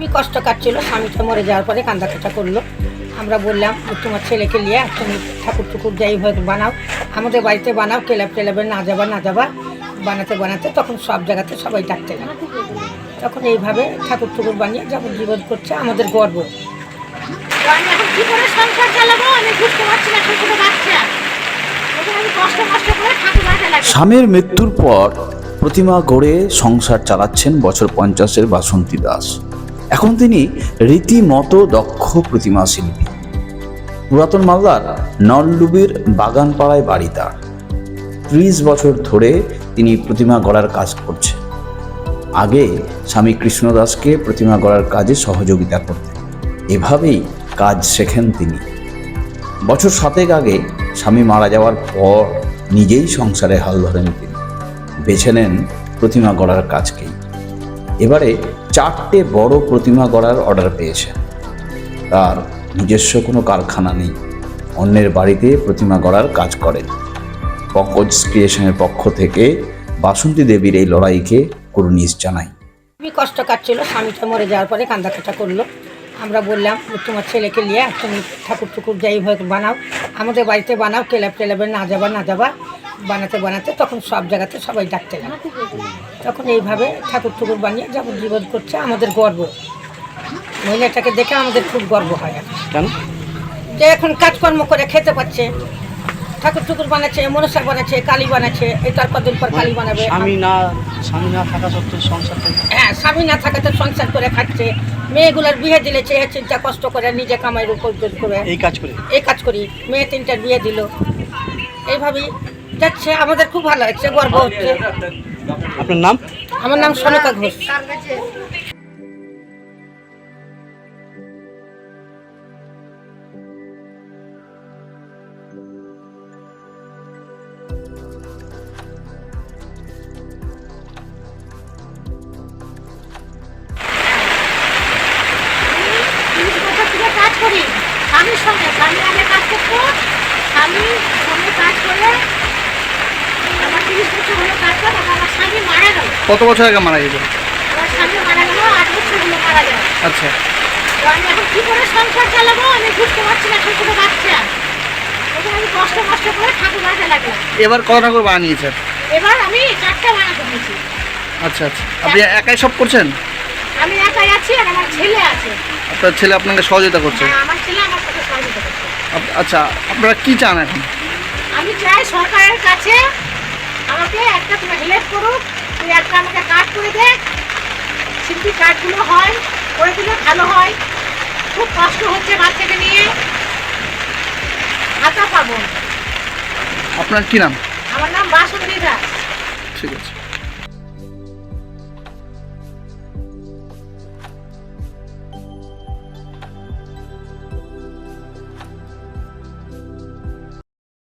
খুবই কষ্ট কাটছিল স্বামীটা মরে যাওয়ার পরে কান্দা কাটা করল। আমরা বললাম তোমার ছেলেকে নিয়ে তুমি ঠাকুর টুকুর যাই হোক বানাও আমাদের বাড়িতে বানাও ক্লাব টেলাবে না যাবা না যাবা বানাতে বানাতে তখন সব জায়গাতে সবাই ডাকতে গেল। তখন এইভাবে ঠাকুর টুকুর বানিয়ে যেমন জীবন করছে আমাদের গর্ব। আমি এখন কি করে সংসার চালাবো? আমি বুঝতে পারছি না ছোট বাচ্চা। এখন আমি কষ্ট কষ্ট করে ঠাকুর বানাতে লাগি স্বামীর মৃত্যুর পর প্রতিমা গড়ে সংসার চালাচ্ছেন বছর পঞ্চাশের বাসন্তী দাস। এখন তিনি রীতিমতো দক্ষ প্রতিমা শিল্পী। পুরাতন মালদার নলডুবির বাগানপাড়ায় বাড়ি তার। ত্রিশ বছর ধরে তিনি প্রতিমা গড়ার কাজ করছেন। আগে স্বামী কৃষ্ণদাসকে প্রতিমা গড়ার কাজে সহযোগিতা করতেন। এভাবেই কাজ শেখেন তিনি। বছর সাতেক আগে স্বামী মারা যাওয়ার পর নিজেই সংসারে হাল ধরেন তিনি। বেছে নেন প্রতিমা গড়ার কাজকেই। এবারে চারটে বড় প্রতিমা গড়ার অর্ডার পেয়েছেন তার নিজস্ব কোনো কারখানা নেই। অন্যের বাড়িতে প্রতিমা গড়ার কাজ করেন। পঙ্কজ ক্রিয়েশনের পক্ষ থেকে বাসন্তী দেবীর এই লড়াইকে করুনিশ জানাই। খুবই কষ্ট কাটছিল স্বামীটা মরে যাওয়ার পরে কান্দা কাটা করল। আমরা বললাম, তোমার ছেলেকে নিয়ে তুমি ঠাকুর টুকুর যাই হোক বানাও, আমাদের বাড়িতে বানাও ক্লাব টেলাবে না যাবা না যাবা। বানাতে বানাতে তখন সব জায়গাতে সবাই ডাকতে গেল। তখন এইভাবে ঠাকুর টুকুর বানিয়ে যেমন জীবন করছে আমাদের গর্ব। মহিলাটাকে দেখে আমাদের খুব গর্ব হয়। কেন? যে এখন কাজকর্ম করে খেতে পাচ্ছে ঠাকুর টুকুর বানাচ্ছে মনসা বানাচ্ছে কালী বানাচ্ছে এই তার কদিন পর কালী বানাবে। স্বামী না স্বামী না থাকা সত্ত্বেও সংসার হ্যাঁ স্বামী না থাকাতে সংসার করে খাচ্ছে। মেয়েগুলোর বিয়ে দিলে চেয়ে চিন্তা কষ্ট করে নিজে কামাইয়ের উপর করে। এই কাজ করে? এই কাজ করি। মেয়ে তিনটার বিয়ে দিল। এইভাবেই যাচ্ছে আমাদের খুব ভালো হচ্ছে গর্ব হচ্ছে। আপনার নাম? আমার নাম সনকা ঘোষ। তিরিশ কাজ করি স্বামীর সঙ্গে স্বামী আগে কাজ করতো স্বামী সঙ্গে কাজ করে আমার তিরিশ বছর হলো কাজ করে তারপর আমার স্বামী মারা গেল কত বছর আগে মারা গেল আচ্ছা। এবার কত ঠাকুর বানিয়েছেন? আচ্ছা আচ্ছা। আপনি একাই সব করছেন? আপনার ছেলে আপনাকে সহযোগিতা করছে? হ্যাঁ, সহযোগিতা করছে আচ্ছা আপনারা কি চান এখন? আমি চাই সরকারের কাছে আমাকে একটা তুমি হেল্প করুক তুই একটা আমাকে কাজ করে দে। শিল্পী কাজগুলো হয় করে দিলে ভালো হয়। খুব কষ্ট হচ্ছে বাচ্চাকে নিয়ে। ভাতা পাবো। আপনার কি নাম? আমার নাম বাসন্তী দাস। ঠিক আছে।